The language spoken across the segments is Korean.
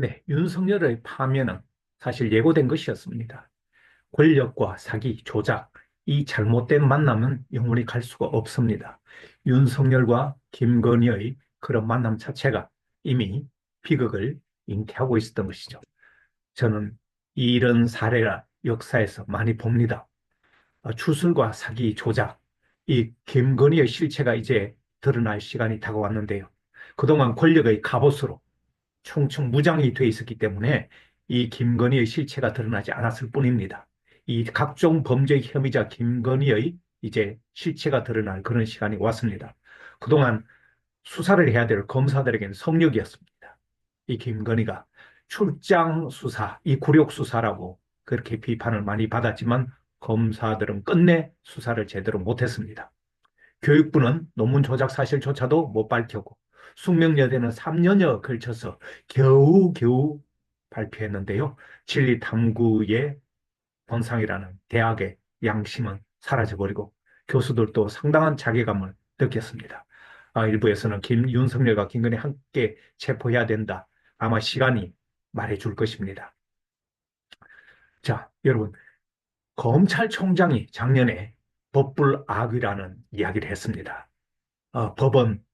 네, 윤석열의 파면은 사실 예고된 것이었습니다. 권력과 사기, 조작, 이 잘못된 만남은 영원히 갈 수가 없습니다. 윤석열과 김건희의 그런 만남 자체가 이미 비극을 잉태하고 있었던 것이죠. 저는 이런 사례가 역사에서 많이 봅니다. 어, 추술과 사기, 조작, 이 김건희의 실체가 이제 드러날 시간이 다가왔는데요. 그동안 권력의 갑옷으로 총총 무장이 돼 있었기 때문에 이 김건희의 실체가 드러나지 않았을 뿐입니다. 이 각종 범죄 혐의자 김건희의 이제 실체가 드러날 그런 시간이 왔습니다. 그동안 수사를 해야 될 검사들에게는 성역이었습니다. 이 김건희가 출장 수사, 이 굴욕 수사라고 그렇게 비판을 많이 받았지만 검사들은 끝내 수사를 제대로 못했습니다. 교육부는 논문 조작 사실조차도 못 밝혔고 숙명여대는 3년여 걸쳐서 겨우겨우 발표했는데요. 진리탐구의 본상이라는 대학의 양심은 사라져버리고 교수들도 상당한 자괴감을 느꼈습니다. 아, 일부에서는 김윤석열과 김건희 함께 체포해야 된다. 아마 시간이 말해줄 것입니다. 자, 여러분, 검찰총장이 작년에 법불 악이라는 이야기를 했습니다. 어, 법은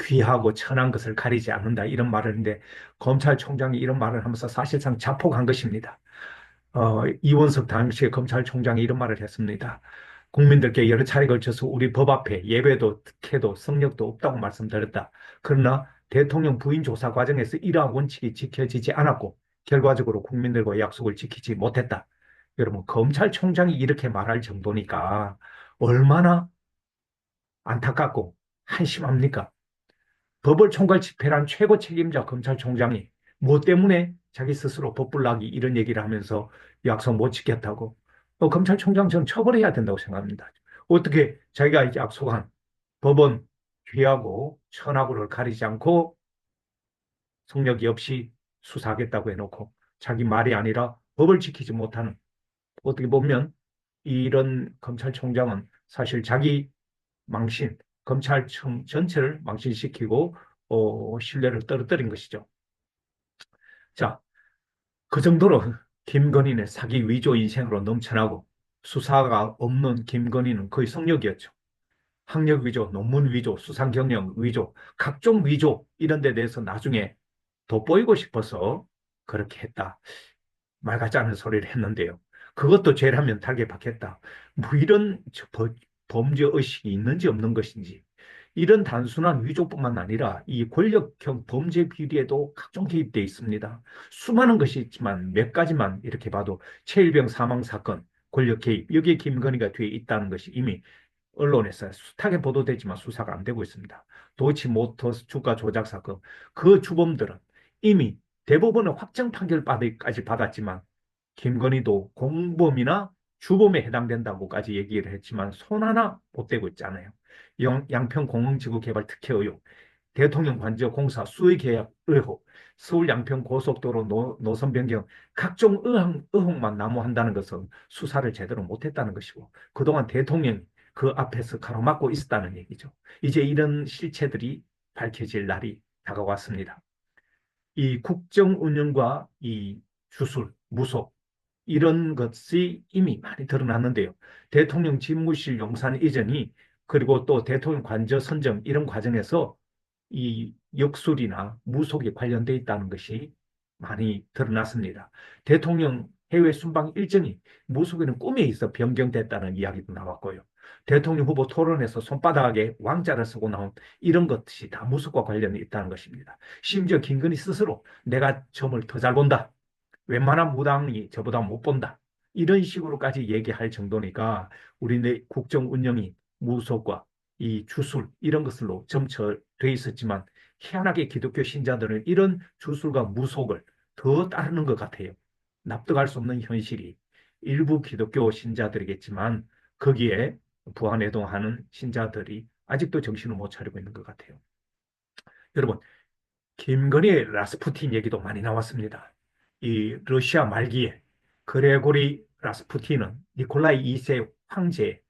귀하고 천한 것을 가리지 않는다 이런 말을 했는데 검찰총장이 이런 말을 하면서 사실상 자폭한 것입니다. 어, 이원석 당시의 검찰총장이 이런 말을 했습니다. 국민들께 여러 차례 걸쳐서 우리 법 앞에 예배도 특혜도 성력도 없다고 말씀드렸다. 그러나 대통령 부인 조사 과정에서 이러한 원칙이 지켜지지 않았고 결과적으로 국민들과 약속을 지키지 못했다. 여러분 검찰총장이 이렇게 말할 정도니까 얼마나 안타깝고 한심합니까? 법을 총괄 집행한 최고 책임자 검찰총장이 뭐 때문에 자기 스스로 법불나기 이런 얘기를 하면서 약속 못 지켰다고 어, 검찰총장 저는 처벌해야 된다고 생각합니다. 어떻게 자기가 약속한 법은 귀하고 천하고를 가리지 않고 성력이 없이 수사하겠다고 해놓고 자기 말이 아니라 법을 지키지 못하는 어떻게 보면 이런 검찰총장은 사실 자기 망신, 검찰청 전체를 망신시키고 어, 신뢰를 떨어뜨린 것이죠. 자, 그 정도로 김건희는 사기 위조 인생으로 넘쳐나고 수사가 없는 김건희는 거의 성역이었죠. 학력 위조, 논문 위조, 수상 경력 위조, 각종 위조 이런 데 대해서 나중에 돋보이고 싶어서 그렇게 했다. 말 같지 않은 소리를 했는데요. 그것도 죄라면 달게 받겠다. 뭐 이런 범죄 의식이 있는지 없는 것인지 이런 단순한 위조뿐만 아니라 이 권력형 범죄 비리에도 각종 개입되어 있습니다. 수많은 것이 있지만 몇 가지만 이렇게 봐도 최일병 사망 사건, 권력 개입, 여기에 김건희가 뒤에 있다는 것이 이미 언론에서 숱하게 보도되지만 수사가 안 되고 있습니다. 도이치모터스 주가 조작 사건, 그 주범들은 이미 대법원의 확정 판결까지 받았지만 김건희도 공범이나 주범에 해당된다고까지 얘기를 했지만 손 하나 못 대고 있잖아요. 양평 공항지구 개발 특혜 의혹, 대통령 관저 공사 수의 계약 의혹, 서울 양평 고속도로 노, 노선 변경 각종 의혹, 의혹만 나무한다는 것은 수사를 제대로 못했다는 것이고 그동안 대통령이 그 앞에서 가로막고 있었다는 얘기죠. 이제 이런 실체들이 밝혀질 날이 다가왔습니다. 이 국정 운영과 이 주술, 무속 이런 것이 이미 많이 드러났는데요. 대통령 집무실 용산 이전이 그리고 또 대통령 관저 선정 이런 과정에서 이 역술이나 무속에 관련돼 있다는 것이 많이 드러났습니다. 대통령 해외 순방 일정이 무속에는 꿈에 있어 변경됐다는 이야기도 나왔고요. 대통령 후보 토론에서 손바닥에 왕자를 쓰고 나온 이런 것이 다 무속과 관련이 있다는 것입니다. 심지어 김건희 스스로 내가 점을 더 잘 본다. 웬만한 무당이 저보다 못 본다. 이런 식으로까지 얘기할 정도니까 우리네 국정 운영이 무속과 이 주술 이런 것으로 점쳐돼 있었지만 희한하게 기독교 신자들은 이런 주술과 무속을 더 따르는 것 같아요. 납득할 수 없는 현실이 일부 기독교 신자들이겠지만 거기에 부안해동하는 신자들이 아직도 정신을 못 차리고 있는 것 같아요. 여러분 김건희 라스푸틴 얘기도 많이 나왔습니다. 이 러시아 말기에 그레고리 라스푸틴은 니콜라이 2세 황제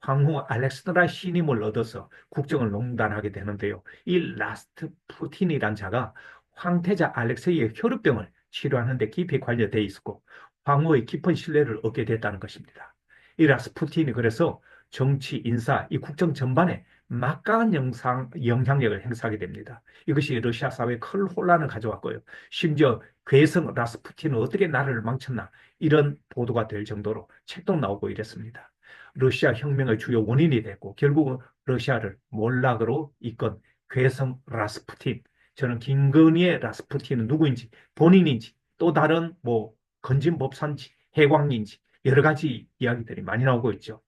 황후 알렉산드라 신임을 얻어서 국정을 농단하게 되는데요. 이 라스트 푸틴이란 자가 황태자 알렉세이의 혈우병을 치료하는 데 깊이 관여되어 있었고 황후의 깊은 신뢰를 얻게 됐다는 것입니다. 이 라스푸틴이 그래서 정치, 인사, 이 국정 전반에 막강한 영상, 영향력을 행사하게 됩니다. 이것이 러시아 사회에 큰 혼란을 가져왔고요. 심지어 괴성 라스푸틴은 어떻게 나라를 망쳤나 이런 보도가 될 정도로 책도 나오고 이랬습니다. 러시아 혁명의 주요 원인이 됐고 결국은 러시아를 몰락으로 이끈 괴성 라스푸틴. 저는 김건희의 라스푸틴은 누구인지 본인인지 또 다른 뭐 건진법산지 해광인지 여러 가지 이야기들이 많이 나오고 있죠.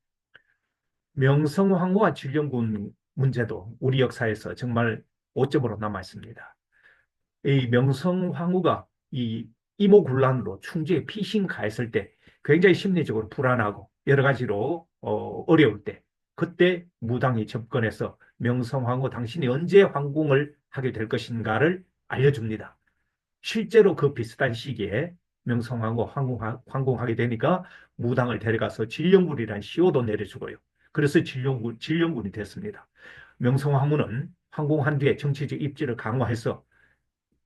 명성황후와 질령군 문제도 우리 역사에서 정말 오점으로 남아 있습니다. 이 명성황후가 이 이모군란으로 충주에 피신 가했을 때 굉장히 심리적으로 불안하고 여러 가지로 어, 어려울 때 그때 무당이 접근해서 명성황후 당신이 언제 황궁을 하게 될 것인가를 알려줍니다. 실제로 그 비슷한 시기에 명성황후 황궁, 황궁하게 되니까 무당을 데려가서 진령군이라는 시호도 내려주고요. 그래서 진령군, 진령군이 됐습니다. 명성황후는 황궁한 뒤에 정치적 입지를 강화해서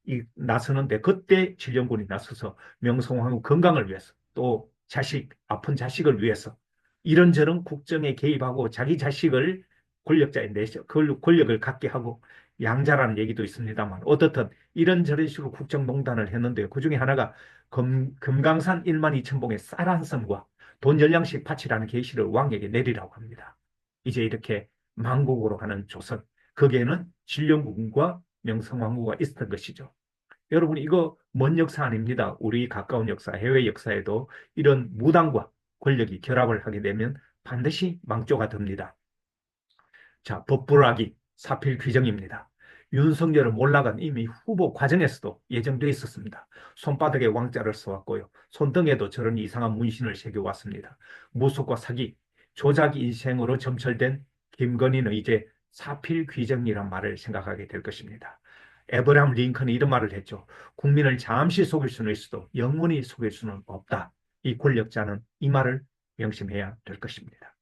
이 나서는데 그때 진령군이 나서서 명성황후 건강을 위해서 또 자식 아픈 자식을 위해서 이런저런 국정에 개입하고 자기 자식을 권력자에 내셔 권력을 갖게 하고 양자라는 얘기도 있습니다만 어떻든 이런저런 식으로 국정농단을 했는데 그 중에 하나가 금, 금강산 1만 2천 봉의 쌀한 섬과 돈 열량씩 바치라는 계시를 왕에게 내리라고 합니다. 이제 이렇게 망국으로 가는 조선 거기에는 진령군과 명성황후가 있었던 것이죠. 여러분 이거 먼 역사 아닙니다. 우리 가까운 역사, 해외 역사에도 이런 무당과 권력이 결합을 하게 되면 반드시 망조가 됩니다. 자, 법불하기 사필 규정입니다. 윤석열을 몰락은 이미 후보 과정에서도 예정돼 있었습니다. 손바닥에 왕자를 써왔고요. 손등에도 저런 이상한 문신을 새겨왔습니다. 무속과 사기, 조작 인생으로 점철된 김건희는 이제 사필 규정이란 말을 생각하게 될 것입니다. 에브라함 링컨이 이런 말을 했죠. 국민을 잠시 속일 수는 있어도 영원히 속일 수는 없다. 이 권력자는 이 말을 명심해야 될 것입니다.